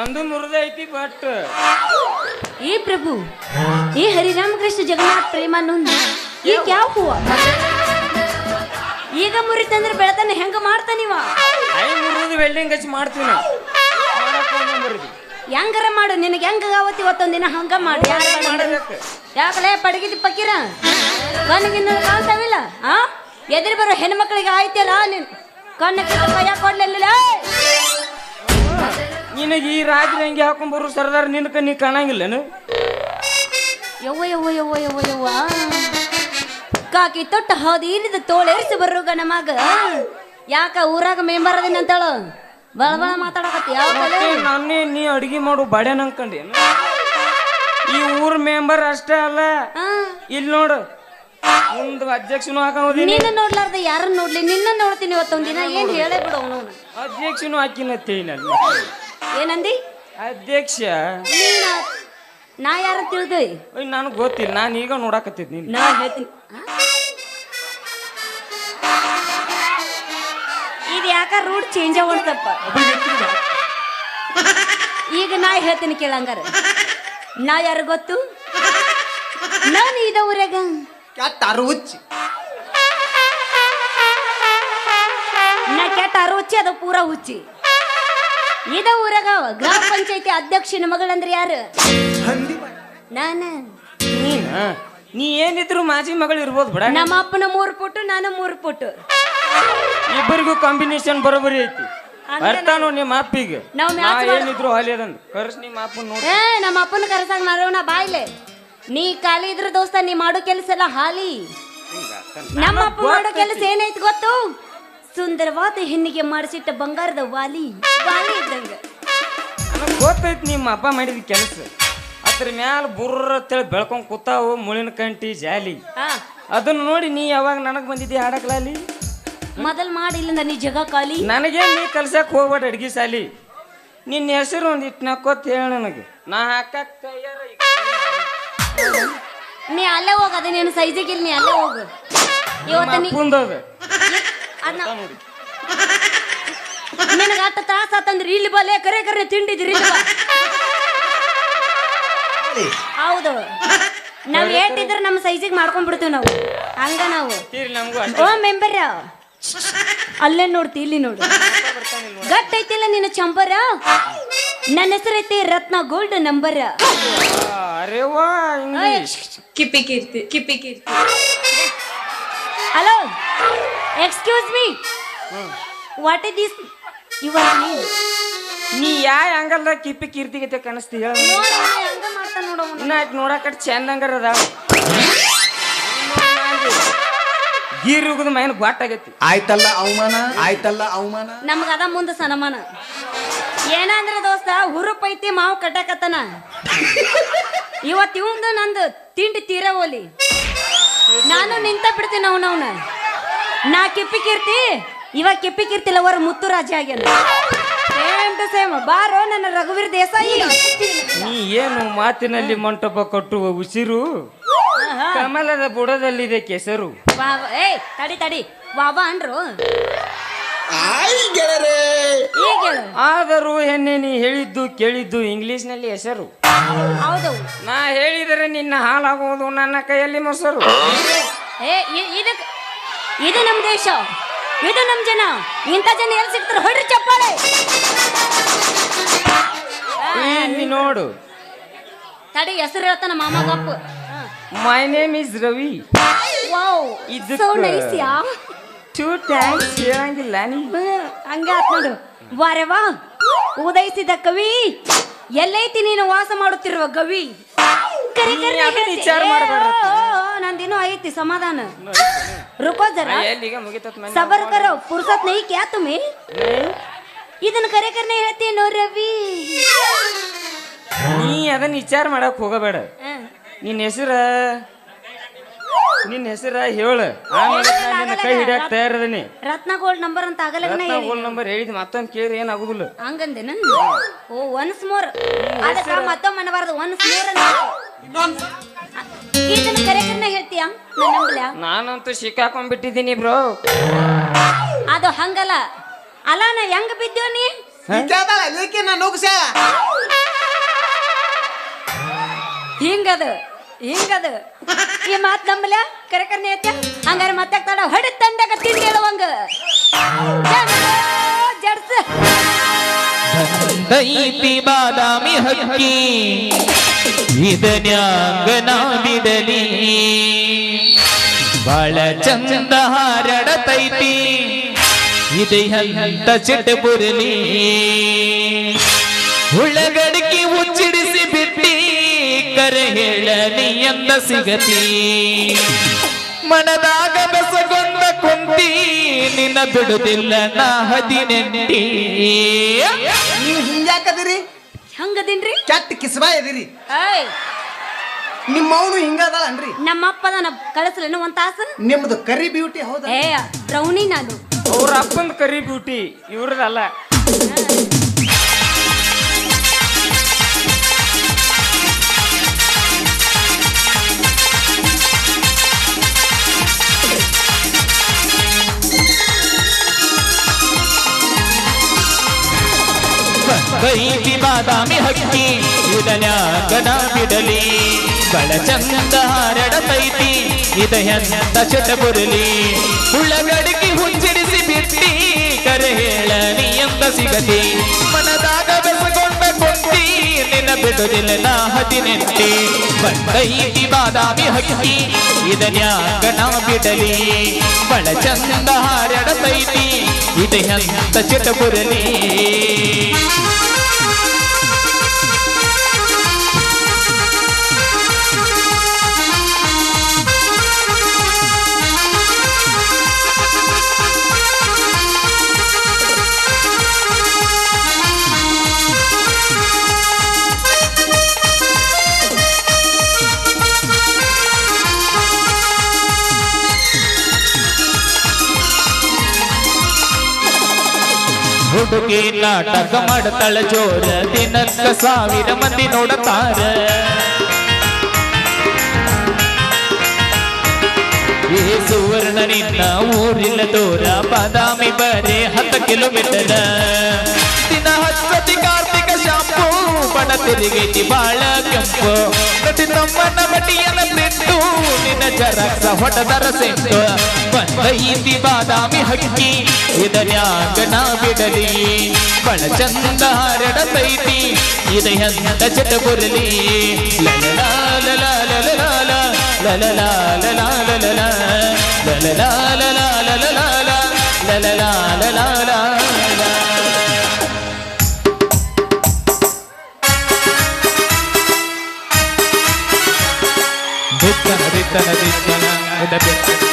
ನಂದು ಮುರಿದೈತಿ ಬಟ್ ಏ ಪ್ರಭು ಏ ಹರಿರಾಮಕೃಷ್ಣ ಜಗನ್ನಾಥ ಪ್ರೇಮ ಈಗ ಯಾವ ಹೂವ? ಈಗ ಮುರಿತಂದ್ರೆ ಬೆಳತನ ಹೆಂಗ ಮಾಡ್ತಾನಿವ ಐ ಮುರಿದು ವೆಲ್ಡಿಂಗ್ ಹಚ್ಚಿ ಮಾಡ್ತೀವಿ ನಾವು. ಹೆಂಗಾರ ಮಾಡು ನಿನಗೆ ಹೆಂಗ ಅವತ್ತಿ ದಿನ ಹಂಗ ಮಾಡು. ಯಾಕಲೇ ಪಡಗಿದ ಪಕ್ಕಿರ? ಕಣ್ಣಿಗಿನ್ನ ಕಾಲ್ತಾವಿಲ್ಲ ಆ? ಎದುರು ಬರೋ ಹೆಣ್ಮಕ್ಳಿಗೆ ಆಯ್ತಲ್ಲ ನೀನು? ಕಣ್ಣ ಕೈಯ ಕೊಡ್ಲಿಲ್ಲ ನಿನಗೆ ಈ ರಾತ್ರಿ ಹಂಗೆ ಹಾಕೊಂಡ್ ಬರು ಸರ್ದಾರ್ ನಿನ್ಕ ನೀ ಕಾಣಂಗಿಲ್ಲನು? ಯವ್ವ ಯವ್ವ ಯವ್ವ ಯವ್ವ ಯವ್ವ. ಕಾಕಿ ತೊಟ್ಟ ಹೌದು ಇಲ್ಲಿದ ತೋಳೇರಿಸಿ ಬರ್ರುಗ ನಮಗ. ಮಗ ಯಾಕ ಊರಾಗ ಮೆಂಬರ್ ಅದೀನಿ ಅಂತಾಳು? ಬಳ ಬಳ ಮಾತಾಡಕತ್ತಿ. ನನ್ನೇ ನೀ ಅಡಿಗೆ ಮಾಡು ಬಡೇನ ಅನ್ಕೊಂಡಿ ಈ ಊರ್ ಮೆಂಬರ್ ಅಷ್ಟೇ ಅಲ್ಲ. ಇಲ್ಲಿ ನೋಡು ಒಂದು ಅಧ್ಯಕ್ಷನು ಹಾಕಿ ನಿನ್ನ ನೋಡ್ಲಾರ್ದ ಯಾರನ್ನ ನೋಡ್ಲಿ? ನಿನ್ನ ನೋಡ್ತೀನಿ ಇವತ್ತೊಂದಿನ. ದಿನ ಏನ್ ಹೇಳೇ ಬಿಡು ಅವನು ಅಧ್ಯಕ್ಷನು ಹಾಕಿನ ನಾನು ಏನಂದಿ? ಅಧ್ಯಕ್ಷ. ನೀನ ನಾ ಯಾರ ಅಯ್ಯ ನನಗೆ ಗೊತ್ತಿಲ್ಲ. ನಾನು ಈಗ ನೋಡಾಕತ್ತಿದ್ ನೀನು ನಾ ಹೇಳ್ತೀನಿ. ಇದು ಯಾಕ ರೂಟ್ ಚೇಂಜ್ ಆಗ್ಬಿಡ್ತಪ್ಪ ಈಗ ನಾ ಹೇಳ್ತೀನಿ ಕೇಳಂಗಾರ ನಾ ಯಾರು ಗೊತ್ತು? ನಾನು ಇದ ಊರಾಗ. ಕೆಟ್ಟ ಅರುಚಿ. ನಾ ಕೆಟ್ಟ ಅರುಚಿ ಅದು ಪೂರ ಹುಚ್ಚಿ ಇದ ಊರಾಗ ಗ್ರಾಮ ಪಂಚಾಯತಿ ಅಧ್ಯಕ್ಷನ ಮಗಳಂದ್ರೆ ಯಾರು? ಹಂದಿ ನಾನ. ನೀನ? ನೀ ಏನಿದ್ರು ಮಾಜಿ ಮಗಳು ಇರ್ಬೋದು ಬಿಡ. ನಮ್ಮ ಅಪ್ಪನ ಮೂರು ಪುಟ್ಟು ನಾನು ಮೂರು ಪುಟ್ಟು. ಇಬ್ಬರಿಗೂ ಕಾಂಬಿನೇಷನ್ ಬರೋಬರಿ ಐತಿ? ಬರ್ತಾನೋ ನಿಮ್ಮ ಅಪ್ಪಿಗೆ. ನಾವ್ ನಾ match ಮಾಡ್- ಏನಿದ್ರು ಹಾಲಿ ಅದಂದ್ ಕರ್ಸ್ ನಿಮ್ಮ ಅಪ್ಪನ ನೋಡಿ. ಏ ನಮ್ಮ ಅಪ್ಪನ ಕರೆಸಂಗ್ ಮಾಡೋಣ ಬಾಯ್ಲೆ ನೀ ಖಾಲಿ ಇದ್ರ ದೋಸ್ತ ನೀ ಮಾಡೋ ಕೆಲಸ ಎಲ್ಲ ಹಾಲಿ. ನಮ್ಮ ಅಪ್ಪ ಮಾಡೋ ಕೆಲಸ ಏನೈತಿ ಗೊತ್ತು? ಸುಂದರವಾದ ಹೆಣ್ಣಿಗೆ ಮಾಡಿಸಿಟ್ಟ ಬಂಗಾರದ ವಾಲಿ. ವಾಲಿ ಇದ್ದಂಗ. ನನಗೆ ಗೊತ್ತೈತಿ ನಿಮ್ಮ ಅಪ್ಪ ಮಾಡಿದ ಕೆಲಸ. ಅದ್ರ ಮ್ಯಾಲ ಬುರ್ರ ಅಂತೇಳಿ ಬೆಳ್ಕೊಂಡ್ ಕೂತಾವು ಮುಳಿನ ಕಂಟಿ ಜಾಲಿ. ಆ, ಅದನ್ನ ನೋಡಿ ನೀ ಯಾವಾಗ ನನಗೆ ಬಂದಿದ್ದಿ ಹಾಡಕ್ಲಾಲಿ? ಮೊದಲ್ ಮಾಡಿಲ್ಲ ನೀ ಜಗ ಖಾಲಿ. ನನಗೆ ನೀ ಕಲ್ಸಕ್ ಹೋಗ್ಬೇಡ ಅಡ್ಗಿ ಸಾಲಿ. ನಿನ್ನ ಹೆಸರು ಒಂದಿಟ್ಟು ನಕ್ಕೋತ್ ಹೇಳ ನನಗೆ. ನಾ ಹಾಕಕ್ ತಯಾರ. ನೀ ಅಲ್ಲೇ ಹೋಗ ಅದ ನೀನು ಸೈಜಿಗಿಲ್ ನೀ ಅಲ್ಲೇ ಹೋಗು. ಇವತ್ತ ನೀ ಅಪ್ಪಂದದ ಅದ್ನ ಹತ್ತು ನಿನಗ ಅಟ್ಟ ತ್ರಾಸ ಆತಂದ್ರೆ. ಇಲ್ಲಿ ಬಲೆ ಕರೆ ಕರೆ ತಿಂಡಿದ್ರಿ ಹೌದು. ನಾವ್ ಏಟಿದ್ರ ನಮ್ಮ ಸೈಜಿಗೆ ಮಾಡ್ಕೊಂಡ್ಬಿಡ್ತೀವಿ ನಾವು. ಹಂಗ ನಾವು. ಓ ಮೆಂಬರ್ ಅಲ್ಲೇ ನೋಡ್ತಿ ಇಲ್ಲಿ ನೋಡು. ಗಟ್ ಐತಿಲ್ಲ ನಿನ್ನ ಚಂಬರ ನನ್ನ ಹೆಸರೈತಿ Ratna gold number. Kippi Keerthi Kippi Keerthi. Hello? Excuse me what is this your name ನೀ ಯಾ ಹಂಗಲ್ಲ ಕಿಪ್ಪಿ ಕೀರ್ತಿಗತೆ ಕಾಣಿಸ್ತಿ ಹೇಳ ಹಂಗ ಮಾಡ್ತಾ ನೋಡು ಅವ್ನು. ಇನ್ನ ಆಯ್ತು ನೋಡಕಟ್ ಚಂದಂಗಾರ ಅದಾವ ಗೀರ್ ಉಗದ ಮೈನ್ ಗೊಟ್ಟಾಗೈತಿ ಆಯ್ತಲ್ಲ ಅವಮಾನ ಆಯ್ತಲ್ಲ ಅವಮಾನ? ನಮ್ಗ ಅದ ಮುಂದ ಸನ್ಮಾನ. ಏನಂದ್ರ ದೋಸ್ತ ಹುರುಪ್ ಐತಿ ಮಾವು ಕಟ್ಟಕತ್ತನ ಇವತ್ತು ಇವಂದು ನಂದು ತಿಂಡಿ ತೀರ ಹೋಲಿ ನಾನು ನಿಂತ ಬಿಡ್ತೀನಿ ಅವನವನ. ನಾ ಕೆಪ್ಪಿ ಕೀರ್ತಿ ಇವಾಗ ಕೆಪ್ಪಿ ಕೀರ್ತಿ ಲವರ್ ಮುತ್ತು ರಾಜ ಆಗ್ಯಾನ. ಸೇಮ್ ಟು ಸೇಮ್ ಬಾರೋ ನನ್ನ ರಘುವೀರ್ ದೇಸಾಯಿ. ನೀ ಏನು ಮಾತಿನಲ್ಲಿ ಮಂಟಪ ಕಟ್ಟುವ ಉಸಿರು? ಕಮಲದ ಬುಡದಲ್ಲಿದೆ ಕೆಸರು. ಏ ತಡಿ ತಡಿ. ಬಾಬಾ ಈಗ ಹೇಳು ಆದರೂ ಹೆಣ್ಣೆ ನೀ ಹೇಳಿದ್ದು ಕೇಳಿದ್ದು ಇಂಗ್ಲಿಷ್ನಲ್ಲಿ ಹೆಸರು. ಹೌದು. ನಾ ಹೇಳಿದರೆ ನಿನ್ನ ಹಾಳಾಗುವುದು ನನ್ನ ಕೈಯಲ್ಲಿ ಮೊಸರು. ಏ ಇ- ಇದಕ್ ಇದು ನಮ್ಮ ದೇಶ. ಇದು ನಮ್ಮ ಜನ. ಇಂಥ ಜನ ಎಲ್ಲಿ ಸಿಗ್ತಾರೆ ಹೊಡ್ರಿ ಚಪ್ಪಾಳೆ. ಇಲ್ಲಿ ನೋಡು. ತಡಿ ಹೆಸರು ಹೇಳ್ತಾನ ಮಾಮ ಗಪ್ಪು. My name is Ravi wow ಇದು ಸೋ ನೈಸ್ ಯಾ? ಟೂ ಟೈಮ್ಸ್ ಹೇಳಂಗಿಲ್ಲ ನೀ ಹಂಗೆ ಆತ್ ನೋಡು. ವಾರೆ ವಾ ಉದಯಿಸಿದ ಕವಿ. ಎಲ್ಲೈತಿ ನೀನು ವಾಸ ಮಾಡುತ್ತಿರುವ ಗವಿ. ಕರಿ ಕರಿ ವಿಚಾರ ಓ, ಐತಿ ಸಮಾಧಾನ. ರುಕೋ ಜರ ಎಲ್ಲಿಗ ಮುಗಿತತ್ ಮನೆ ಕರೋ ಪುರ್ಸತ್ ನೈ ಕ್ಯಾ ತುಮೆ? ಇದನ್ನ ಕರೆ ಕರ್ನೆ ಹೇಳ್ತೀನೋ ರವಿ. ನೀ ಅದನ್ನ ವಿಚಾರ ಮಾಡಕ್ ಹೋಗಬೇಡ. ನಿನ್ನ ಹೆಸರ ನಿನ್ನ ಹೆಸರ ಹೇಳು. ಆಮೇಲೆ ನಾನ್ ನಿನ್ನ ಕೈ ಹಿಡಿಯಕ್ ತಯಾರದೀನಿ. ರತ್ನ ಗೋಲ್ಡ್ ನಂಬರ್ ಅಂತ ಆಗಲ್ಲ ರತ್ನ ಗೋಲ್ ನಂಬರ್ ಹೇಳಿದ್ ಮತ್ತೊಂದ್ ಕೇಳಿ ಏನಾಗುದಿಲ್ಲ. ಹಂಗಂದೇನ? ಓ ಒನ್ಸ್ ಮೋರ್ ಅದಕ್ಕ ಮತ್ತೊಮ್ಮೆ ಅನ್ನಬಾರ್ದು. ಒನ್ಸ್ ಮೋರ್ ಇದನ್ನ ಹೇಳ್ತೀಯಾ? ನಾನಂತೂ ಸಿಕ್ಕಾಕೊಂಡ್ಬಿಟ್ಟಿದ್ದೀನಿ ಬ್ರೋ. ಅದು ಹಂಗಲ್ಲ. ಅಲ್ಲ ನಾ ಹೆಂಗ್ ಬಿದ್ದೋ ನೀ? ಕೇಳ್ತಾಳ ಹಿಂಗ ಅದು ನುಗ್ಸ? ಹಿಂಗದ ಹಿಂಗದ. ಈ ಮಾತ್ ನಂಬಲ? ಕರೆಕರ್ನೆ ಐತೆ ಹಂಗಾರೆ ಮತ್ತೆ ತಡ ಹೊಡಿ ತಂದಾಗ ತಿಂಡಿ ಹೇಳುವಂಗ? ಜಡ್ಸ. ದೈತಿ ಬಾದಾಮಿ ಹಕ್ಕಿ ಇದನ್ಯಾಂಗನ ಬಿಡಲಿ ಬಾಳ ಚಂದ ಹಾರಡತೈತಿ ಇದೆಯಂತ ಚಿಟ್ಟ ಬುರಲಿ. ಉಳ್ಳಗಡಿಕೆ ಉಚ್ಚಿಡಿಸಿ ಬಿಟ್ಟಿ, ಕರೆ ಹೇಳಲಿ ಎಂದ ಸಿಗತಿ. ಮನದಾಗ ಬೆಸಗೊಂದ ಕುಂತಿ ನಿನ್ನ ಬಿಡುದಿಲ್ಲ ನಾ ಹದಿನೆಂಟಿ. ನೀವು ಹಿಂಗ್ಯಾಕದಿರಿ ಹಂಗದಿನ್ರಿ? ಕೆಟ್ಟ ಕಿಸ್ಬಾ ಎದಿರಿ ಏಯ್. ನಿಮ್ಮ ಅವನು ಹಿಂಗದಳನ್ರಿ ಅಪ್ಪದ ನನ್ನ ಕಳಿಸ್ಲೇನು ಒಂದ್ ತಾಸು? ನಿಮ್ದು ಕರಿ ಬ್ಯೂಟಿ ಹೌದಾ? ಏ ಬ್ರೌನಿ ನಾನು. ಅವ್ರ ಅಪ್ಪನ ಕರಿ ಬ್ಯೂಟಿ ಇವ್ರದಲ್ಲ. ಕೈತಿ ಬಾದಾಮಿ ಹಕ್ಕಿ ಇದನ್ಯಾಗನ ಬಿಡಲಿ. ಬಳ ಚಂದ ಹಾರಡತೈತಿ ಇದೆಯಂತ ಚಟ ಬುರಲಿ ಉಳ್ಳಗಡಿಗೆ ಹುಚ್ಚಿಡಿಸಿ ಬಿಟ್ಟಿ, ಕರೆ ಹೇಳಲಿ ಎಂದ ಸಿಗತಿ. ಮನದಾಗ ಬೆಸಗೊಂಡ ಕೊಂಡಿ ನಿನ್ನ ಬಿಡುದಿಲ್ಲ ನಾ ಹದಿನೆಂಟಿ. ಬಂದೈತಿ ಬಾದಾಮಿ ಹಕ್ಕಿ ಇದನ್ಯಾಗನ ಬಿಡಲಿ. ಬಳ ಚಂದ ಹಾರಡತೈತಿ ಇದೆಯಂತ ಚಟ ಹುಡುಗಿ ನಾಟಕ ಮಾಡ್ತಾಳ ಜೋರ. ದಿನಕ್ಕ ಸಾವಿರ ಮಂದಿ ನೋಡತಾರ ಏ ಸುವರ್ಣ ನಿನ್ನ ಊರಿನ ದೂರ, ಬಾದಾಮಿ ಬರೇ ಹತ್ತು ಕಿಲೋಮೀಟರ್. ದಿನ ಹಚ್ಚತಿ ಶಾಂಪು ಬಣ ತಿರುಗೈತಿ ಬಾಳ ಕೆಂಪು ನಟಿ ತಮ್ಮನ ಬಟಿಯನ ಬಿಟ್ಟು ನಿನ್ನ ಜರಕ್ಸ ಹೊಡೆದರ ಸೆಂಟು ಬಂದೈತಿ ಬಾದಾಮಿ ಹಕ್ಕಿ ಇದನ್ಯಾಗ ನಾ ಬಿಡಲಿ ಬಣ ಚಂದ ಹರಡತೈತಿ ಇದೆಯಂತ ಚಟ ಬುರಲಿ ಲಲಲ ಲಲಾ ಲಲಲಾ ಲಲಲಾ ಲಲಲಾ ಲಲಲಾ Benedicta, Benedicta,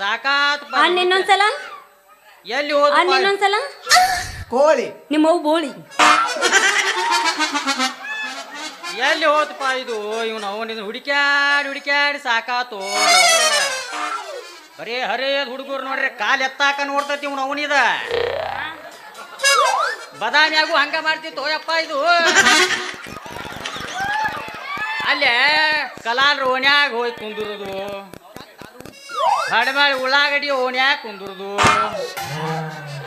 ಸಾಕಾತ್. ಅಣ್ಣ ಇನ್ನೊಂದ್ಸಲ? ಎಲ್ಲಿ ಹೋದ ಅಣ್ಣ ಇನ್ನೊಂದ್ಸಲ? ಕೋಳಿ. ನಿಮ್ಮ ಅವು ಬೋಳಿ. ಎಲ್ಲಿ ಹೋತಪ್ಪ ಇದು? ಇವನು ಅವನಿದ ಹುಡುಕ್ಯಾಡಿ ಹುಡುಕ್ಯಾಡಿ ಸಾಕಾತು ಬರೀ ಹರೇ ಹುಡುಗರು ನೋಡ್ರಿ ಕಾಲ್ ಎತ್ತಾಕ ನೋಡ್ತೈತಿ ಇವನು ಅವನಿದ. ಬದಾಮಿಯಾಗು ಹಂಗ ಮಾಡ್ತಿತ್ತು ಯಪ್ಪ ಇದು. ಅಲ್ಲೇ ಕಲಾಲ್ ಓಣ್ಯಾಗ ಹೋಗಿ ಕುಂದುರುದು. ಕಡಿಮೆ ಉಳ್ಳಾಗಡ್ಡಿ ಓಣ್ಯಾಗ ಕುಂದ್ರದು.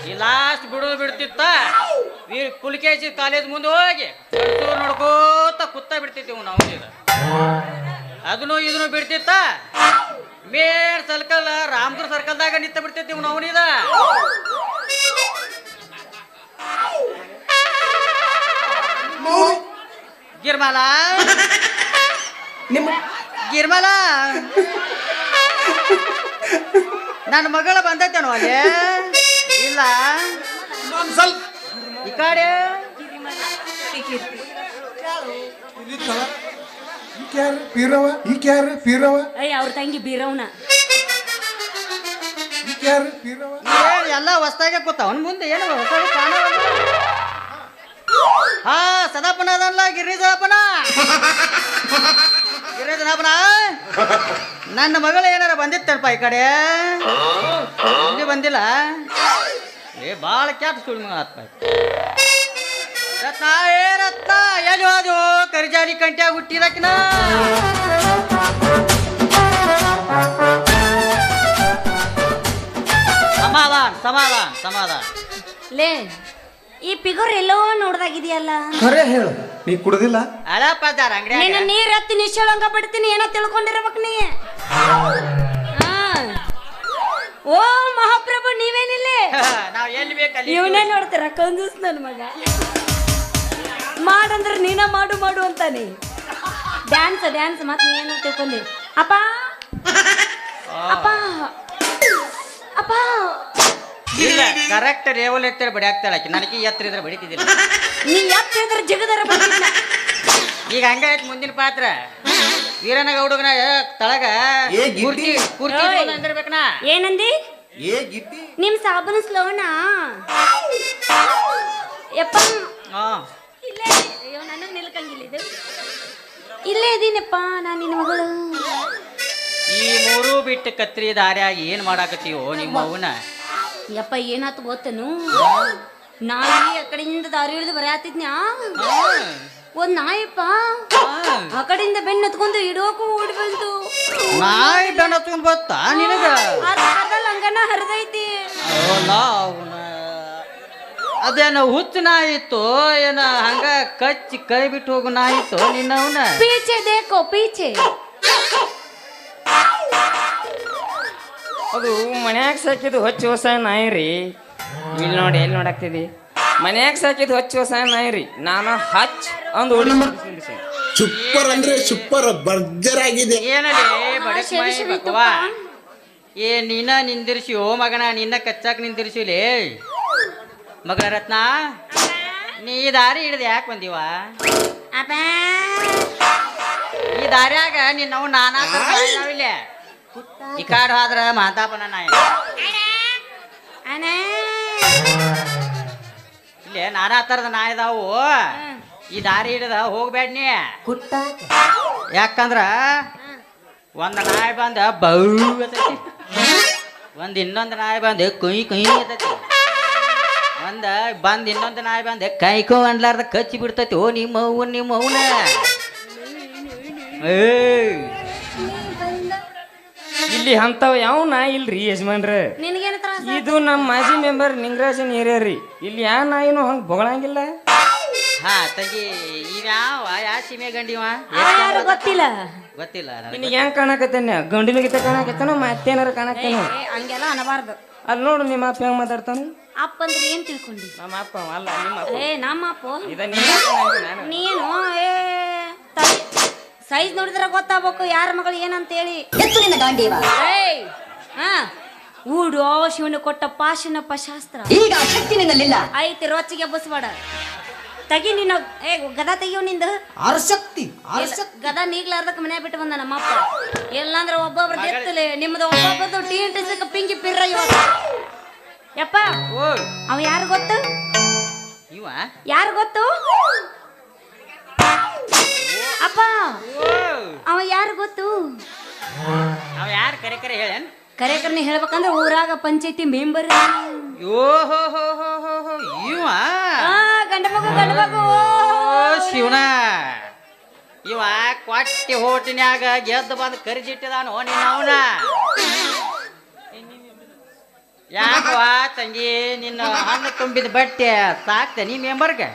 ಈ ಲಾಸ್ಟ್ ಬಿಡೋದು ಬಿಡ್ತಿತ್ತ. ಈ ಪುಲಿಕೇಶಿ ಕಾಲೇಜ್ ಮುಂದೆ ಹೋಗಿ ನೋಡ್ಕೋತ ಕುತ್ತ ಬಿಡ್ತಿತ್ತು ನಾವು ಇದು ಅದನ್ನು ಇದನ್ನು ಬಿಡ್ತಿತ್ತ. ಮೇರ್ ಸರ್ಕಲ್ ರಾಮದುರ್ ಸರ್ಕಲ್ದಾಗ ನಿಂತ ಬಿಡ್ತಿತ್ತು ನಾವು ಗಿರ್ಮಾಲ ಗಿರ್ಮಲ? ನಿಮ್ಮ ಗಿರ್ಮಲ? ನನ್ನ ಮಗಳ ಬಂದೈತೇನೋ ಅಲ್ಲಿ? ಇಲ್ಲ. ಇನ್ನೊಂದ್ ಸ್ವಲ್ಪ. ಈ ಕಡೆ. ಈಕ್ಯಾರ ಪೀರವ ಈಕ್ಯಾರ ಪೀರವ. ಅಯ್ಯ ಅವ್ರ ತಂಗಿ ಬೀರವ್ನ. ಈಕ್ಯಾರ ಪೀರವ. ಏನ್ ಎಲ್ಲ ಹೊಸ್ತಾಗೆ ಕೂತ. ಅವನ ಮುಂದೆ ಏನು ಹೊಸ ಕಾಣ ಹಾ ಸದಾಪನ ಅದಲ್ಲ ಗಿರಿಜಾಪನ. ನನ್ನ ಮಗಳು ಏನಾರ ಬಂದಿತ್ತಲ್ಪ ಈ ಕಡೆ? ಇಲ್ಲಿ ಬಂದಿಲ್ಲ? ಏ ಭಾಳ ಕ್ಯಾಪ್ ಸುಳ್ಳು ಆತ್ಪ ರತ್ನ ಏ ರತ್ನ ಎಲ್ಲಿ ಹೋದು ಕರಿಜಾಲಿ ಕಂಟ್ಯಾಗ ಹುಟ್ಟಿದಕ್ಕಿನ? ಸಮಾಧಾನ ಸಮಾಧಾನ ಸಮಾಧಾನ. ಲೇ ಈ ಪಿಗರ್ ಎಲ್ಲೋ ನೋಡ್ದಾಗಿದೆಯಲ್ಲ? ಹೇಳು. ನೀ ಕುಡ್ದಿಲ್ಲ? ಅಳಪ್ಪ ಅದಾರ ಅಂಗಡಿ ನೀರ್ ಹತ್ತಿ ನಿಶ್ಚಳಂಗ ಬಿಡ್ತೀನಿ ಏನೋ ತಿಳ್ಕೊಂಡಿರ್ಬೇಕು ನೀ? ಹಾ. ಓ ಮಹಾಪ್ರಭು ನೀವೇನಿಲ್ಲ ನಾವ್ ಎಲ್ಲಿ ಬೇಕಲ್ಲಿ ಇವನೇ ನೋಡ್ತೀರ? ಕಂಜೂಸ್ ನನ್ ಮಗ. ಮಾಡಂದ್ರ ನೀನ ಮಾಡು ಮಾಡು ಅಂತಾನೆ ಡ್ಯಾನ್ಸ್ ಡ್ಯಾನ್ಸ್ ಮತ್ತೆ ನೀನು ತಿಳ್ಕೊಂಡಿ? ಅಪ್ಪ. ಅಪ್ಪ. ಅಪ್ಪ. ಇಲ್ಲ. ಕರೆಕ್ಟ್ ರೇವಲ್ ಎತ್ತೇಳಿ ಬಡಿ ಆಗ್ತಾಳೆ ಆಕಿ. ನನಗೆ ಎತ್ತರ ಇದ್ರೆ ಬಡಿತಿದ್ದಿಲ್ಲ. ನೀ ಎತ್ತಿದ್ರೆ ಜಗದರ ಬಂದಿದ್ನ ಈಗ ಹಂಗಾಯ್ತು ಮುಂದಿನ ಪಾತ್ರ. ವೀರನ ಗೌಡಗನ ತಳಗ ಏ ಗಿಡ್ಡಿ. ಕುರ್ಚಿ ಕುರ್ಚಿ. ಅಂದಿರ್ಬೇಕನ ಏನಂದಿ? ಏ ಗಿಡ್ಡಿ. ನಿಮ್ ಸಾಬೂನು ಸ್ಲೋನಾ? ಯಪ್ಪ. ಹಾ. ಇಲ್ಲೇ ಅಯ್ಯೋ ನನಗೆ ನಿಲ್ಕಂಗಿಲ್ಲ ಇದು. ಇಲ್ಲೇ ಇದೀನಪ್ಪ ನಾನು ನಿನ್ನ ಮಗಳು. ಈ ಮೂರು ಬಿಟ್ಟು ಕತ್ರಿ ದಾರ್ಯಾಗಿ ಏನ್ ಮಾಡಾಕತ್ತೀವೋ ನಿಮ್ಮ ಅವನ ಯಪ್ಪ ಏನಾತು ಗೊತ್ತನು? ನಾಯಿ ಆ ಕಡೆಯಿಂದ ದಾರಿ ಹಿಡಿದು ಬರತ್ತಿದ್ನ್ಯಾ ಒಂದ್ ನಾಯಪ್ಪ ಆ ಕಡೆಯಿಂದ ಬೆನ್ನ ಹತ್ಕೊಂಡು ಇಡೋಕು ಓಡಿ ಬಂತು. ನಾಯಿ ಬೆನ್ನ ಹತ್ಕೊಂಡ್ ಬತ್ತ ನಿನಗ? ಲಂಗನ ಹರಿದೈತಿ. ಅದೇನ ಹುಚ್ಚ ನಾಯಿ ಇತ್ತು ಏನ ಹಂಗ ಕಚ್ಚಿ ಕೈ ಬಿಟ್ಟು ಹೋಗು ನಾಯಿ ಇತ್ತು ನಿನ್ನವನ? ಪೀಚೆ ದೇಕೋ ಪೀಚೆ. ಅದು ಮನ್ಯಾಗ ಸಾಕಿದ್ದು ಹೊಚ್ಚ ಹೊಸ ನಾಯಿ ರೀ. ಇಲ್ಲಿ ನೋಡಿ ಎಲ್ಲಿ ನೋಡಾಕ್ತಿದಿ? ಮನ್ಯಾಗ ಸಾಕಿದ್ದು ಹೊಚ್ಚ ಹೊಸ ನಾಯಿ ರೀ. ನಾನು ಹಚ್ ಅಂದ್ ಓಡಿ ಸೂಪರ್ ಅಂದ್ರೆ ಸೂಪರ್ ಬರ್ಜರ್ ಆಗಿದೆ ಏ ನೀನ ನಿಂದಿರ್ಸಿ ಓ ಮಗನ ನಿನ್ನ ಕಚ್ಚಾಕ್ ನಿಂದಿರ್ಸಿಲೇ ಮಗಳ ರತ್ನ ನೀ ಈ ದಾರಿ ಹಿಡ್ದು ಯಾಕೆ ಬಂದಿವ? ಅಪ್ಪ ಈ ದಾರ್ಯಾಗ ನಿನ್ನವು ನಾನಾ ಇಲ್ಲೇ. ಈ ಕಾಡು ಹೋದ್ರ ಮಾತಾಪನ ನಾಯಿ. ಇಲ್ಲೇ ನಾನಾ ಥರದ ನಾಯಿ ಅದಾವು. ಈ ದಾರಿ ಹಿಡಿದ ಹೋಗ್ಬೇಡ ನೀ. ಯಾಕಂದ್ರ ಒಂದ್ ನಾಯಿ ಬಂದ ಬೌ ಅತೈತಿ ಒಂದ್ ಇನ್ನೊಂದ್ ನಾಯಿ ಬಂದ ಕುಯ್ ಕುಯ್ ಅತೈತಿ ಒಂದ ಬಂದ್ ಇನ್ನೊಂದ್ ನಾಯಿ ಬಂದ ಕೈಕೋ ಅನ್ಲಾರ್ದ ಕಚ್ಚಿ ಬಿಡ್ತೈತಿ. ಓ ನಿಮ್ಮ ಅವ್ವನ್ ನಿಮ್ಮ ಅವನ ಏಯ್. ಇಲ್ಲಿ ಹಂತವ ಯಾವ ನಾಯಿ ಇಲ್ರಿ ಯಜಮಾನ್ರ. ನಿನಗೇನು ತ್ರಾಸ? ಇದು ನಮ್ಮ ಮಾಜಿ ಮೆಂಬರ್ ನಿಂಗರಾಜನ್ ಏರಿಯಾ ರೀ ಇಲ್ಲಿ ಯಾವ ನಾಯಿನೂ ಹಂಗ ಬೊಗಳಂಗಿಲ್ಲ? ಹಾ ತಗಿ ಇವ್ಯಾವ ಯಾ ಸೀಮೆ ಗಂಡಿವ ಯಾರು ಗೊತ್ತಿಲ್ಲ. ಗೊತ್ತಿಲ್ಲ ನನಗೆ. ನಿನಗೆ ಹೆಂಗ್ ಕಾಣಕತ್ತೇನ? ಗಂಡಿನಗಿತ ಕಾಣಕತ್ತಾನ ಮತ್ತೇನಾರ ಕಾಣಕತ್ತೇನ? ಏ, ಹಂಗೆಲ್ಲ ಅನ್ನಬಾರ್ದು ಅಲ್ಲಿ ನೋಡು ನಿಮ್ಮ ಅಪ್ಪ ಹೆಂಗ್ ಮಾತಾಡ್ತಾನ? ಅಪ್ಪ ಅಂದ್ರೆ ಏನ್ ತಿಳ್ಕೊಂಡಿ ನಮ್ಮ ಅಪ್ಪ ಅಲ್ಲ ನಿಮ್ಮ ಅಪ್ಪ. ಏ ನಮ್ಮ ಅಪ್ಪ? ಇದ ನಾನು. ನೀನು? ಏ ಸೈಜ್ ನೋಡಿದ್ರೆ ಗೊತ್ತಾಗಬೇಕು ಯಾರ ಮಗಳು ಏನಂತ ಹೇಳಿ ಏಯ್ ಹಾ ಊಡು ಶಿವನ ಕೊಟ್ಟ ಪಾಶನಪ್ಪ ಶಾಸ್ತ್ರ. ಈಗ ಶಕ್ತಿ ನಿನ್ನಲ್ಲಿಲ್ಲ. ಐತಿ ರೊಚ್ಚಿಗೆ ಬಸ್ಬೇಡ. ತಗಿ ನಿನ್ನ ಏ ಗದ ತೆಗಿಯೋ ನಿಂದು. ಅರ್ಶಕ್ತಿ ಗದ ನೀಗ್ಲಾರ್ದಕ್ ಮನೆ ಬಿಟ್ಟು ಬಂದ ನಮ್ಮಪ್ಪ. ಇಲ್ಲಾಂದ್ರೆ ಒಬ್ಬೊಬ್ರು ಎತ್ತಲೆ ನಿಮ್ದು ಒಬ್ಬೊಬ್ಬರದು ಟೀ ಟಿಸಕ್ ಪಿಂಗಿ ಪಿರ್ರ ಇವತ್ತು ಯಪ್ಪ ಓ ಅವ ಯಾರು ಗೊತ್ತು? ಇವ? ಯಾರು ಗೊತ್ತು? ಅಪ್ಪ! ಅವ ಯಾರು ಗೊತ್ತು? ಅವ ಯಾರು ಕರೆ ಕರೆ ಹೇಳೇನ್? ಕರೆ ಕರ್ನಿ ಹೇಳ್ಬೇಕಂದ್ರೆ ಊರಾಗ ಪಂಚಾಯತಿ ಮೆಂಬರ್ ಯೋ ಹೋ ಹೋ ಹೋ ಹೋ ಹೋ ಇವ ಗಂಡ ಮಗು ಗಂಡ ಮಗು. ಶಿವನ. ಇವ ಕೊಟ್ಟಿ ಹೋಟಿನ್ಯಾಗ ಗೆದ್ದು ಬಂದು ಕರಿಜಿಟ್ಟಿದಾನು ನಿನ್ನ ಅವನ? ಯಾಕವಾ ತಂಗಿ ನಿನ್ನ ಹಣ್ಣ ತುಂಬಿದ ಬಟ್ಟೆ ಸಾಕ್ತೆ ನೀ ಮೆಂಬರ್ಗೆ?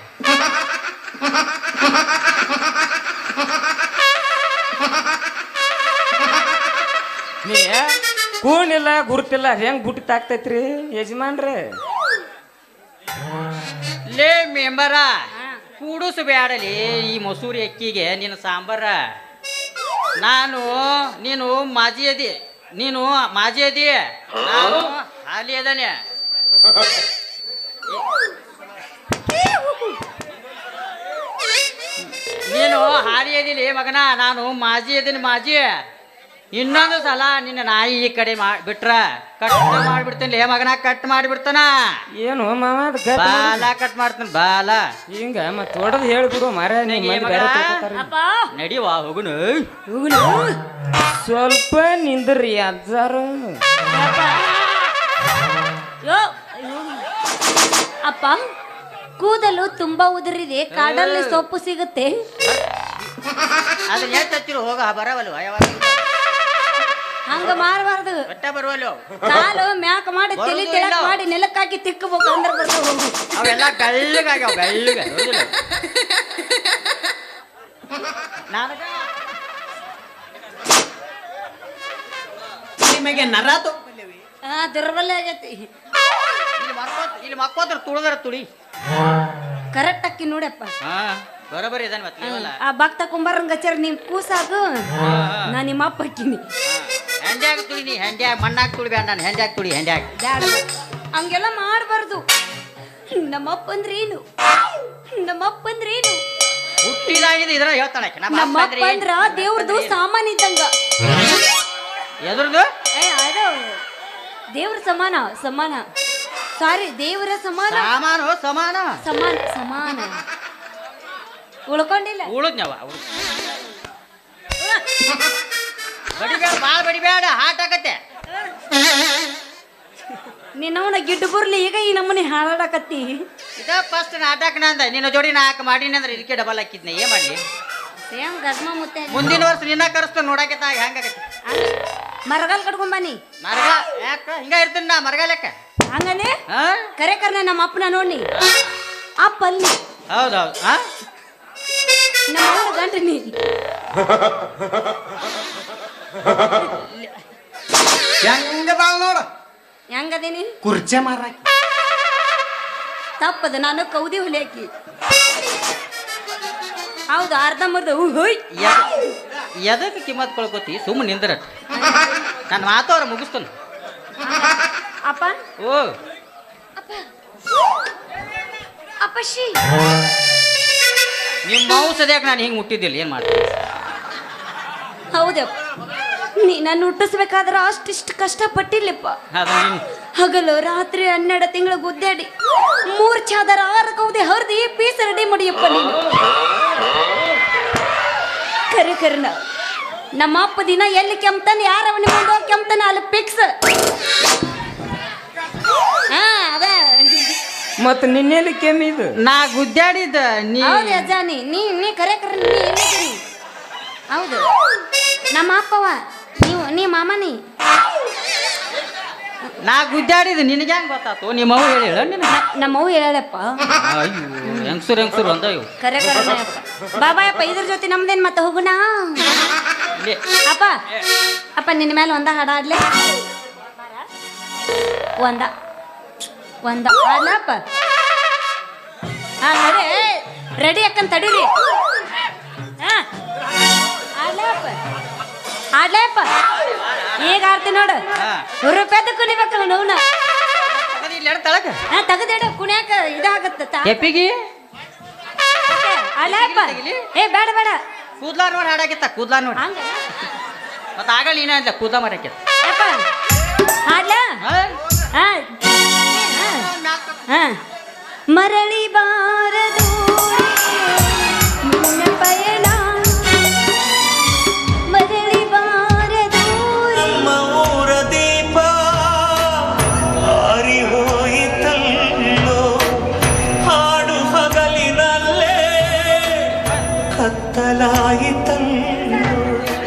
ನೀ ಕೂನಿಲ್ಲ, ಗುರುತಿಲ್ಲ, ಹೆಂಗ್ ಬುಟ್ಟಿ ತಾಕ್ತೈತ್ರಿ ಯಜಮಾನ್ರಿ? ಲೇ, ಮೆಂಬರ, ಕೂಡಸು ಬ್ಯಾಡಲಿ ಈ ಮಸೂರಿ ಅಕ್ಕಿಗೆ ನಿನ್ನ ಸಾಂಬಾರ. ನಾನು, ನೀನು ಮಾಜಿ ಅದಿ ನೀನು ಮಾಜಿ ಅದಿ ನಾನು ಹಾಲಿ ಅದಾನೆ ನೀನು ಹಾದಿ ಅದಿಲಿ ಮಗನ ನಾನು ಮಾಜಿ ಅದೀನಿ ಮಾಜಿ ಇನ್ನೊಂದು ಸಲ ನಿನ್ನ ನಾಯಿ ಈ ಕಡೆ ಮಾ ಬಿಟ್ರ ಕಟ್ ಮಾಡಿಬಿಡ್ತೀನಿ ಲೇ ಮಗನ ಕಟ್ ಮಾಡಿಬಿಡ್ತಾನ ಏನು ಮಾವ ಅದ್ ಗಪ್ ಮಾಡು. ಬಾಲ ಕಟ್ ಮಾಡ್ತಾನ ಬಾಲ ಹಿಂಗ ಮತ್ ಹೊಡೆದ್ ಹೇಳ್ಬಿಡು ಮರ ನಿಮ್ ಮಂದಿ ಬೇರೆ ತಿಳ್ಕೊತಾರ. ಅಪ್ಪ ನಡಿವಾ ಹೋಗುನು ಹೋಗುನು. ಸ್ವಲ್ಪ ನಿಂದ್ರಿ ಅಜ್ಜಾರ ಅಪ್ಪ. ಯೋ ಅಯ್ಯೋ. ಅಪ್ಪ ಕೂದಲು ತುಂಬಾ ಉದುರಿದೆ ಕಾಡಲ್ಲಿ ಸೊಪ್ಪು ಸಿಗುತ್ತೆ. ಅದನ್ನ ಎಷ್ಟು ಹಚ್ಚಿರು ಹೋಗ ಬರವಲ್ವ ಯಾವಾಗ? ಹಂಗ ಮಾರಬಾರ್ದು ಒಟ್ಟ ಬರುವಲ್ವ? ಕಾಲು ಮ್ಯಾಕ್ ಮಾಡಿ ತಲೆ ತೆಳಕ್ ಮಾಡಿ ನೆಲಕ್ಕಾಕಿ ತಿಕ್ಕಬೇಕು ಅಂದ್ರೆ ಬರ್ತಾವ ಅವೆಲ್ಲ ಬೆಳ್ಳಗಾಗ್ಯಾವ ಬೆಳ್ಳಗ ಹೌದಿಲ್ಲ? ನಿಮಗೆ ನರ ತಗೊಂಬಲ್ಲೇವಿ ಹಾ ದುರ್ಬಲ ಆಗೈತಿ. ಇಲ್ಲಿ ಮಕ್ಕೋತ್ರ ತುಳಿದ್ರ ತುಳಿ. ಕರೆಕ್ಟ್ ಅಕ್ಕಿ ನೋಡಪ್ಪ. ಹಾ ಬರೋಬರಿ ಇದಾನೆ ಮತ್ತೆ ನೀವಲ್ಲ ಆ ಭಕ್ತ ಕುಂಬಾರಂಗ ಹಚ್ಚಾರ ನೀವ್ ಕೂಸಾಗು ನಾ ನಿಮ್ಮ ಅಪ್ಪ ಹಾಕಿನಿ ಹೆಂಡ್ಯಾಗ ತುಳಿ ನೀ ಹೆಂಡ್ಯಾಗ ಮಣ್ಣಾಗ ತುಳಿ ಬೇಡ ನಾನು ಹೆಂಡ್ಯಾಗ ತುಳಿ ಹೆಂಡ್ಯಾಗ. ಬ್ಯಾಡ ಹಂಗೆಲ್ಲ ಮಾಡಬಾರ್ದು. ನಮ್ಮಪ್ಪ ಅಂದ್ರೆ ಏನು? ನಮ್ಮಪ್ಪ ಅಂದ್ರೆ ಏನು? ಹುಟ್ಟಿದಾಗಿದೆ ಇದ್ರ ಹೇಳ್ತಾಳೆ ಆಕೆ. ನಮ್ಮ ಅಪ್ಪ ನಮ್ಮಪ್ಪ ಅಂದ್ರೆ ಅಂದ್ರ ದೇವ್ರದು ಸಾಮಾನ್ ಇದ್ದಂಗ. ಎದ್ರದ್ದು ಏ ಅದು ದೇವ್ರ ಸಮಾನ ಸಮಾನ. ಸಾರಿ ದೇವರ ಸಮಾನ? ಸಾಮಾನು ಸಮಾನ. ಸಮಾನ ಸಮಾನ. ಉಳ್ಕೊಂಡಿಲ್ಲ. ಉಳಿದ್ನವ ಬಡಿಬೇಡ ಭಾಳ ಬಡಿಬೇಡ ಹಾಟ್ ಆಗತ್ತೆ. ನಿನ್ನವನ ಗಿಡ್ಡು ಬರ್ಲಿ ಈಗ ಈ ನಮ್ಮನೆ ಹಾಡಾಡಕತ್ತಿ ಇದ ಫಸ್ಟ್ ನಾಟಕ ನಂದ ನಿನ್ನ ಜೋಡಿ ನಾಲ್ಕು ಮಾಡೀನಿ ಅಂದ್ರೆ ಇದಕ್ಕೆ ಡಬಲ್ ಹಾಕಿದ್ನ ಏನ್ ಮಾಡ್ಲಿ? ಸೇಮ್ ಗದ್ಮ ಮುತ್ತೆ. ಮುಂದಿನ ವರ್ಷ ನಿನ್ನ ಕರೆಸ್ತ ನೋಡಕ್ಕೆ ತಾ ಹೆಂಗಾಗತ್ತೆ ಮರಗಾಲ್ ಕಟ್ಕೊಂಬನಿ ಮರಗ ಯಾಕ? ಹಿಂಗ ಇರ್ತೀನಿ ನಾ ಮರಗ ಲೆಕ್ಕ ಹಂಗನೆ? ಕರೆ ಕರ್ನ ನಮ್ಮ ಅಪ್ಪನ ನೋಡಿ. ಅಪ್ಪ ಅಲ್ಲಿ ಹೌದೌದು. ನಮ್ಮ ಅವ್ನ ಗಂಡ ನೀ. ಹೆಂಗದಾಳ ನೋಡ. ಹೆಂಗದೇನಿ? ಕುರ್ಚೆ ಮಾರಾಕಿ. ತಪ್ಪದ ನಾನು ಕೌದಿ ಹುಲಿ ಹಾಕಿ. ಹೌದು ಅರ್ಧಂಬರ್ಧ ಹೋಯ್ ಎದಕ್ಕೆ ಕಿಮ್ಮತ್ ಕೊಳ್ಕೋತಿ? ಸುಮ್ಮನೆ ನಿಂದ್ರ ನನ್ನ ಮಾತು ಅವ್ರ ಮುಗಿಸ್ತಾನೆ ಅಪ್ಪ ಓ ಅಪ್ಪಶಿ ನಿಮ್ಮ ಮಾವು ಸದ್ಯಕ್ಕೆ ನಾನು ಹಿಂಗೆ ಮುಟ್ಟಿದ್ದಿಲ್ಲ ಏನು ಮಾಡ್ತೀನಿ ಹೌದಪ್ಪ ನೀ ನಾನು ಹುಟ್ಟಿಸ್ಬೇಕಾದ್ರೆ ಅಷ್ಟಿಷ್ಟು ಕಷ್ಟಪಟ್ಟಿಲ್ಲಪ್ಪ ನಿನ್ನ ಹಗಲು ರಾತ್ರಿ ಹನ್ನೆರಡು ತಿಂಗಳು ಗುದ್ದಾಡಿ ಮೂರು ಚಾದರ ಆರು ಕೌದೆ ಹರಿದು ಈ ಪೀಸ್ ರೆಡಿ ಮಾಡಿಯಪ್ಪ ನೀನು. ಕರೆ ಕರ್ನ ನಮ್ಮ ಅಪ್ಪ ದಿನ ಎಲ್ಲಿ ಕೆಮ್ತಾನೆ ಯಾರ ಅವನಿ ಮುಂದೆ ಕೆಮ್ತಾನೆ ಅಲ್ಲಿ ಫಿಕ್ಸ್ ಹಾ ಅದ. ಮತ್ ನಿನ್ನೆಲ್ಲಿ ಕೆಮ್ಮಿ ಇದು? ನಾ ಗುದ್ದಾಡಿದ್ದ ನೀ ಹೌದು ನೀ ನೀ ಕರೆ ಕರೆ ನೀ ಹೌದು. ನಮ್ಮ ಅಪ್ಪವ ನೀವು ನೀ ಮಾಮನಿ ನಾ. ಗುದ್ದಾಡಿದ ನಿನಗೆ ಹೆಂಗೆ ಗೊತ್ತಾತು? ನಿಮ್ಮ ಅವು ಹೇಳಿ ನಮ್ಮ ನಮ್ಮವು ಹೇಳಪ್ಪ ಅಯ್ಯೋ ಹೆಂಗ್ಸೂರ್ ಹೆಂಗ್ಸುರು ಅಂದ ಇವು ಕರೆ ಕರೆ ಬಾಬಾಯಪ್ಪ ಇದ್ರ ಜೊತೆ ನಮ್ದೇನ್ ಮತ್ತೆ ಹೋಗುಣ ಇಲ್ಲಿ ಅಪ್ಪ ಅಪ್ಪ ನಿನ್ನ ಮೇಲೆ ಒಂದ ಹಾಡ ಆಡ್ಲೆ. ಒಂದ. ಒಂದ ಆಡ್ಲಪ್ಪ ಹಾಂ ನಡಿ ರೆಡಿ ಅಕ್ಕನ್ ತಡೀರಿ. ಹಾ ಆಡ್ಲಪ್ಪ ಆಡ್ಲಪ್ಪ ಈಗ ಆಡ್ತೀನಿ ನೋಡು. ರೂಪಾಯಿ ಕುಣಿಬೇಕಲ್ಲ ತಳಕ ಹಾ ತೆಗದಿಡು ಕುಣಿಯಾಕ ಇದಾಗತ್ತ ತಾ. ಕೆಪ್ಪಿಗಿ ಆಡ್ಲಪ್ಪ ಏ ಬೇಡ ಬೇಡ. ಕೂದ್ಲಾ ನೋಡಿ ಹಾಡಾಕಿತ್ತ ಕೂದ್ಲಾ ನೋಡಿ. ಮತ್ತೆ ಆಗ ನೀನ ಅಂದ ಕೂದ್ಲಾ ಮಾಡಾಕಿತ್ತ ಅಪ್ಪ ಹಾ ಹಾ. ಮರಳಿ ಬಾರದು ಪಯಣ. ಮರಳಿ ಬಾರದು ಮೌರ ದೀಪ ಆರಿ ಹೋಯಿತಲ್ಲೋ. ಹಾಡು ಹಗಲಿನಲ್ಲೇ ಕತ್ತಲಾಯಿತಲ್ಲೋ.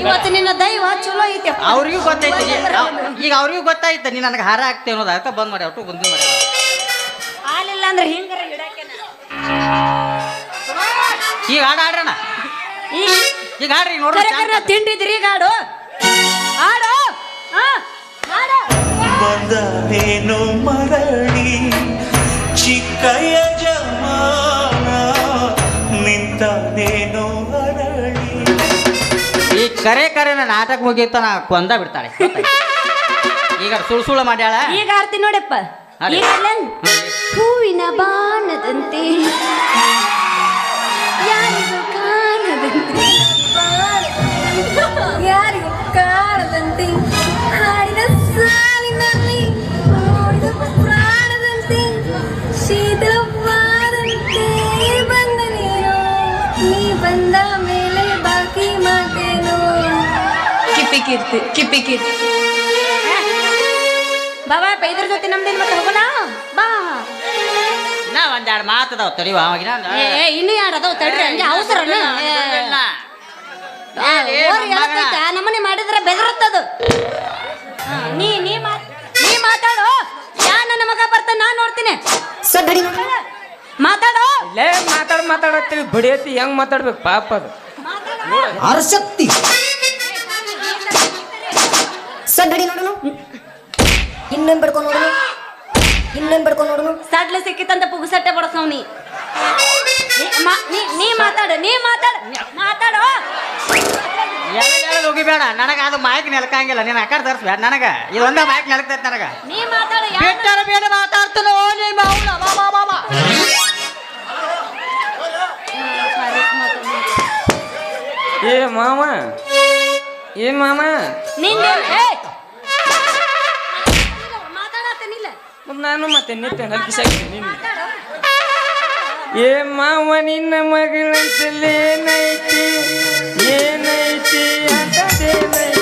ಇವತ್ತು ನಿನ್ನ ದೈವ ಚಲೋ ಐತೆ. ಅವ್ರಿಗೂ ಗೊತ್ತೈತಿ. ಈಗ ಅವ್ರಿಗೂ ಗೊತ್ತಾಯ್ತು. ನೀನು ನನಗೆ ಹಾರ ಹಾಕ್ತೇವೆ ಅನ್ನೋದು. ಅದಕ್ಕೆ ಬಂದ್ ಮಾಡಿ ಒಟ್ಟು ಬಂದು ಮಾಡಿ. ಅಂದ್ರೆ ಹಿಂಗಾರ ಇಡಾಕೆನ ಈಗ ಹಾಡು ಆಡ್ರಣ. ಈಗ ಆಡ್ರಿ ಹಾಡ್ರಿ ನೋಡ್ರಿ ಕರೆ ಕರೆ ತಿಂಡಿದ್ರಿ ಈಗ ಆಡು. ಆಡು. ಹಾ ಆಡು ಬಂದನೇನು ಮರಳಿ ಚಿಕ್ಕ ಯಜಮಾನ ನಿಂತನೇನು ಅರಳಿ ಈ ಕರೆ ಕರೆನ ನಾಟಕ ಮುಗಿಯುತ್ತ ನಾ ಕೊಂದ ಬಿಡ್ತಾಳೆ. ಈಗ ಸುಳ್ಳು ಸುಳ್ಳು ಮಾಡ್ಯಾಳ. ಈಗ ಆಡ್ತೀನಿ ನೋಡಪ್ಪ. ಅಲ್ಲೇನ್? ಹೂವಿನ ಬಾಣದಂತೆ ಯಾರಿಗೂ ಕಾಣದಂತೆ. ಯಾರಿಗೂ ಕಾಣದಂತೆ. ಹಾಡಿದ ಸಾಲಿನಲ್ಲಿ ಓಡಿದ ಪ್ರಾಣದಂತೆ. ಶೀತಲವಾದಂತೆ ಬಂದ ನೀನು. ನೀ ಬಂದ ಮೇಲೆ ಬಾಕಿ ಮಾತೇನು. ಕಿಪಿ ಕೀರ್ತಿ ಕಿಪಿ ಕೀರ್ತಿ. ಬಾಬಾ ಇದ್ರ ಜೊತೆ ನಮ್ದೇನ್ ಮತ್ತೆ ಹೋಗೋಣ ಬಾ ನಾ ಒಂದೆರಡು ಮಾತದಾವ ತಡಿವ ಅವಾಗಿನ ಏ ಏ, ಇನ್ನು ಯಾರದವ್ ತಡ್ರಿ ಹಂಗೆ ಅವಸರ ನಮ್ಮನೆ ಮಾಡಿದ್ರೆ ಬೆದರುತ್ತದು ಹಾ, ನೀ ನೀ ನೀ ಮಾತಾಡು ಯಾ ನನ್ನ ಮಗ ಬರ್ತಾನೆ ನಾ ನೋಡ್ತೀನಿ ಮಾತಾಡು ಲೇ ಮಾತಾಡ್ ಮಾತಾಡತ್ತೀವಿ ಬಡಿಯತಿ ಹೆಂಗ್ ಮಾತಾಡ್ಬೇಕು ಪಾಪ ಅದು ಅರಶಕ್ತಿ ಸಡ್ಡಡಿ ನೋಡುನು ಇನ್ನೇನ್ ಬಿಡ್ಕೊಂಡು ನೋಡುನು ಇನ್ನೇನ್ ಬಿಡ್ಕೊಂಡು ನೋಡುನು ಸಡ್ಲ ಸಿಕ್ಕಿತಂತ ಪುಗ್ಸಟ್ಟೆ ಬಡಸವ್ ನೀ. ನೀ- ನೀ- ನೀ ಮಾತಾಡು ನೀ ಮಾತಾಡು ಮಾತಾಡು. ಹೋಗಿಬೇಡ ನನಗ ಅದು ಮೈಕ್ ನೆಲಕಂಗಿಲ್ಲ. ನೀನ್ ಅಕ್ಕ ತರ್ಸ್ಬೇಡ ನನಗ. ಇದೊಂದ ಮೈಕ್ ನೆಲಕ್ತೈತಿ ನನಗ. ನೀ ಮಾತಾಡ ಬಿಟ್ಟರ ಬೇರೆ ಮಾತಾಡ್ತಾನೋ ಬಾ ಬಾ ಬಾ ಬಾ ಏ ಮಾವ ಏ ಮಾಮ ನೀನ್ ಏ ನಾನು ಮತ್ತೆ ನಿತ್ಯ ನಲ್ಕಿಸಾಕ್ತೀನಿ ಮಾತಾಡು ಏ ಮಾವ ನಿನ್ನ ಮಗಳಂತಲ್ಲಿ ಏನೈತಿ? ಏನೈತಿ ಅಂತದೇನೈತಿ?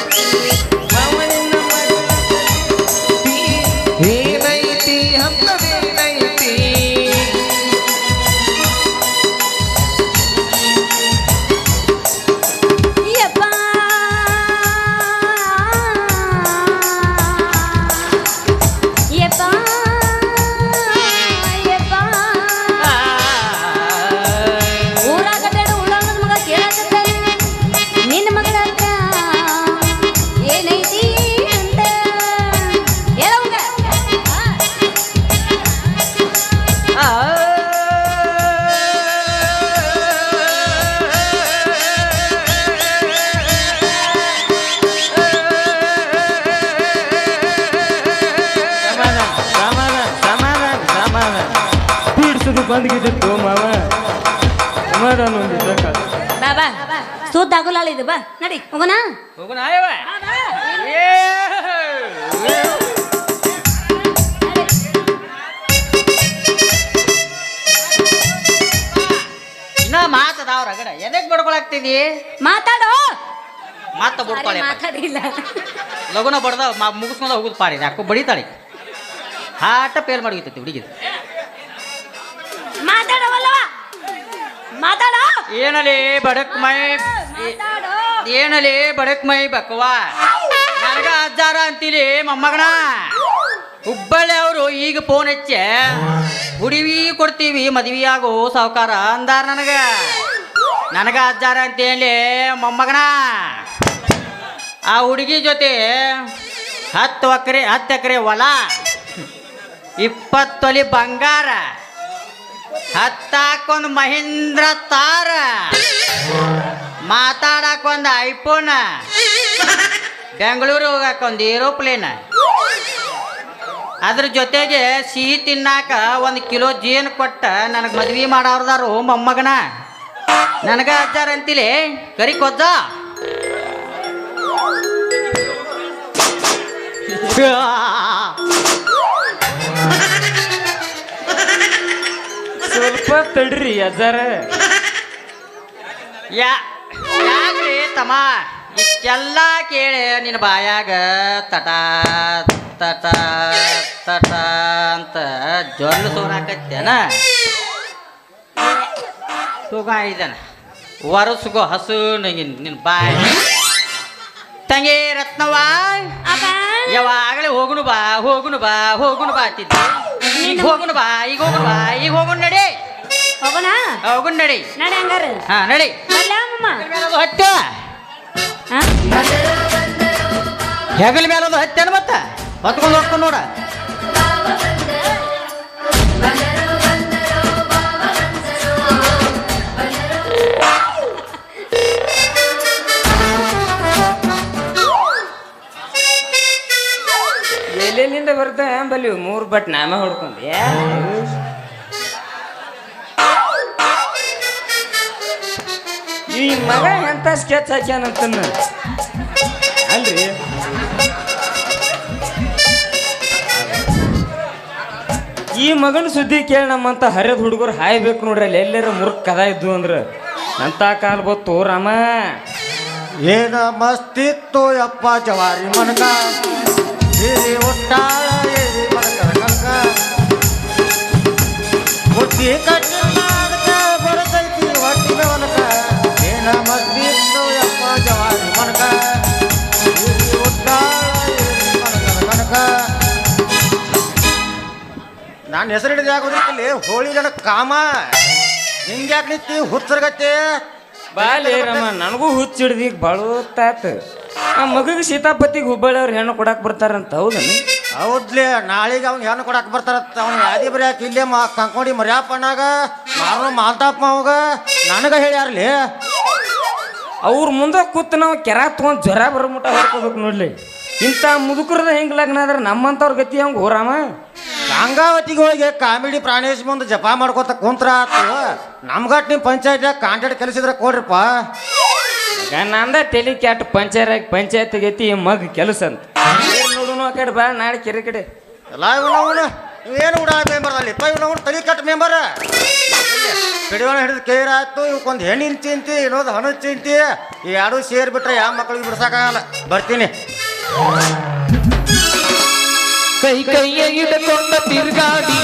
ಪೀಡ್ಸುದು ಬಂದ್ಗಿದ್ದು ಮಾವ. ಸಮಾಧಾನ ಒಂದಿದ್ದ ಬಾಬಾ ಸುದ್ದ ಆಗುಲಾಳ ಇದು ಬಾ. ನಡಿ. ಹೋಗೋಣ? ಹೋಗೋಣ ಆಯವ್ವ. ಏ. ಇನ್ನ ಮಾತದಾವ ರಗಡ. ಎದಕ್ ಬಡ್ಕೊಳಕ್ತಿದಿ? ಮಾತಾಡೋ. ಬಿಡ್ತಾಳೆ ಮಾತಾಡಿಲ್ಲ. ಲಗುನ ಬಡ್ದ ಮುಗಿಸ್ಕೊಂಡ ಹೋಗುದು ಪಾರಿ. ಯಾಕೋ ಬಡಿತಾಳೆ. ಹಾಟ ಪೇಲ್ ಮಾಡಿರ್ತೈತಿ ಹುಡುಗಿದು. ಮಾತಾಡವಲ್ಲವ? ಮಾತಾಡ? ಏನಲಿ ಬಡಕ್ ಮೈ ಏನಲೇ ಬಡಕ್ ಮೈ ಬಕ್ಕವಾ ನನಗ ಅಜ್ಜಾರ ಅಂತೀಲಿ ಮೊಮ್ಮಗನ. ಹುಬ್ಬಳ್ಳಿ ಅವರು ಈಗ ಫೋನ್ ಹಚ್ಚೆ. ಹುಡಿವಿ ಕೊಡ್ತೀವಿ ಮದ್ವಿ ಆಗೋ ಸಾವುಕಾರ ಅಂದಾರ ನನಗ. ನನಗ ಅಜ್ಜಾರ ಅಂತೇಳಿ ಮೊಮ್ಮಗನ. ಆ ಹುಡುಗಿ ಜೊತೆ ಹತ್ತು ಎಕರೆ ಹತ್ತು ಎಕರೆ ಹೊಲ ಇಪ್ಪತ್ತೊಲಿ ಬಂಗಾರ. ಹತ್ತಾಕೊಂದು ಮಹೇಂದ್ರ ತಾರ. ಮಾತಾಡಕೊಂದು ಐಫೋನ್. ಬೆಂಗಳೂರು ಹೋಗಕ್ಕೆ ಒಂದು ಏರೋಪ್ಲೇನ್. ಅದ್ರ ಜೊತೆಗೆ ಸಿಹಿ ತಿನ್ನಾಕ ಒಂದು ಕಿಲೋ ಜೇನು ಕೊಟ್ಟ ನನಗೆ ಮದ್ವಿ ಮಾಡೋರ್ದಾರು ಮೊಮ್ಮಗನ. ನನಗ ಅಜ್ಜಾರ ಅಂತಿಲಿ, ಕರಿ ಕೊಜ್ಜ. ಸ್ವಲ್ಪ ತಡ್ರಿ ಅಜ್ಜಾರ ಯಾ ಯಾಕ್ರಿ ತಮ್ಮ? ಇಷ್ಟೆಲ್ಲ ಕೇಳಿ ನಿನ್ನ ಬಾಯಾಗ ತಟ ತಟ ತಟ ಅಂತ ಜೊಲ್ಲು ಸೋನಾಕತ್ತೇನ ಸುಗ ಇದನ. ವರಸುಗ ಹಸು ನಿನ್ ನಿನ್ನ ಬಾಯಿ. ತಂಗಿ ರತ್ನವಾ ಅಪ್ಪ ಯಾವಾಗಲೇ ಹೋಗುನು ಬಾ ಹೋಗುನು ಬಾ ಹೋಗುನು ಬಾ ಅಂತಿದ್ದೆ. ಈಗ ಹೋಗುನು ಬಾ ಈಗ ಹೋಗುನು ಬಾ ಈಗ ಹೋಗುನ್ ನಡಿ. ಹೋಗೋಣ ಹೋಗುನ್ ನಡಿ. ನಡಿ ಹಂಗಾರ. ಹಾ ನಡಿ. ಹತ್ತ? ಹೆಗಲ ಅದು ಹತ್ತೇನು ಮತ್ತ? ಹೊತ್ಕೊಂಡು ಹೋಗ್ಕೊಂಡು ನೋಡ. ಬರ್ತಾವೆ ಬಲ್ಲಿ ಮೂರು ಬಟ್ ನಾಮ ಹೊಡ್ಕೊಂಡೆ. ಈ ಮಗ ಎಂತ ಸ್ಕೆಚ್ ಹಾಕ್ಯಾನಂತ ಅಲ್ರಿ? ಈ ಮಗನ ಸುದ್ದಿ ಕೇಳಿ ನಮ್ಮಂತ ಹರಿದ ಹುಡುಗರು ಹಾಯ್ಬೇಕು ನೋಡ್ರಿ, ಅಲ್ಲಿ ಎಲ್ಲರ ಮುರುಕ್ ಕದ ಇದ್ದು ಅಂದ್ರೆ. ಅಂತ ಕಾಲ್ ಬತ್ತು ರಾಮ. ಏನ ಮಸ್ತಿತ್ತು ಯಪ್ಪ ಜವಾರಿ ಮನಕ ನಾನು ಹೆಸರು ಹಿಡಿದು ಯಾಕೋದ್ರಲ್ಲಿ ಹೋಳಿ ನನ್ನ ಕಾಮ. ಹಿಂಗ್ಯಾಕೆ ನಿಂತಿ ಹುಚ್ಚರ್ಗತ್ತೆ ಬಾಲಿ ರಮ್ಮ ನನಗೂ ಹುಚ್ಚ ಹಿಡ್ದು ಈಗ ಬಾಳುತ್ತಾತ ಆ ಮಗುಗೆ ಸೀತಾಪತಿಗೆ ಹುಬ್ಬಳ್ಳಿ ಅವ್ರು ಹೆಣ್ಣು ಕೊಡಕ್ಕೆ ಬರ್ತಾರಂತ ಹೌದನ್ನ ಹೌದ್ಲೇ ನಾಳೆಗೆ ಅವ್ನು ಹೆಣ್ಣು ಕೊಡಕ್ಕೆ ಬರ್ತಾರತ್ತ ಅವ್ನ ಯಾದಿ ಬರ್ಯಾಕ ಇಲ್ಲೇ ಮಾ ಕಂಕೋಡಿ ಮರ್ಯಾಪಣ್ಣಾಗ ನಾನು ಮಾಲ್ತಾಪ ಅವಾಗ ನನಗೆ ಹೇಳ್ಯಾರ್ಲಿ. ಅವ್ರ ಮುಂದೆ ಕೂತ್ ನಾವು ಕೆರ ತೊಗೊಂಡು ಜ್ವರ ಬರೋ ಮುಟ ಹೊಡ್ಕೋಬೇಕು ನೋಡ್ಲಿ. ಇಂಥ ಮುದುಕರದ ಹೆಂಗ್ ಲಗ್ನ ಆದ್ರೆ ನಮ್ಮಂಥವ್ರ ಗತಿ ಹಂಗ ಹೋರಾಮ? ಗಂಗಾವತಿಗೆ ಹೋಗಿ ಕಾಮಿಡಿ ಪ್ರಾಣೇಶ್ ಮುಂದೆ ಜಪ ಮಾಡ್ಕೋತ ಕುಂತ್ರ ಆತು. ನಮ್ಗಟ್ ನಿಮ್ಮ ಪಂಚಾಯತ್ಯಾಗ ಕಾಂಟ್ರಾಕ್ಟ್ ಕೆಲಸಿದ್ರೆ ಕೊಡ್ರಿಪ್ಪ. ನಂದ ತಲೆ ಕ್ಯಾಟ್ ಆಗಿ ಪಂಚಾಯತ್ ಗತಿ ಈ ಮಗ ಕೆಲಸ ಅಂತ. ಏನ್ ನೋಡುನು ಕಡೆ ಬಾ ನಾಳೆ ಕೆರೆ ಕಡೆ. ಎಲ್ಲ ಇವನವನು ಏನು ಉಡ ಮೆಂಬರ್ ಅಲ್ಲಿ? ಇವನವನು ತಲೆ ಕಟ್ ಮೆಂಬರ್. ಕಡಿವಾಣ ಹಿಡಿದು ಕೇರ್ ಆಯ್ತು ಇವಕ್ಕೊಂದು ಹೆಣ್ಣಿನ ಚಿಂತಿ ಇನ್ನೊಂದು ಹಣದ ಚಿಂತಿ ಈ ಎರಡು ಸೇರಿ ಬಿಟ್ರೆ ಯಾವ ಮಕ್ಕಳಿಗೆ ಬಿಡ್ಸಕ್ಕಾಗಲ್ಲ. ಬರ್ತೀನಿ. ಕೈ ಕೈಯ ಹಿಡ್ಕೊಂಡ ತಿರ್ಗಾಡಿ.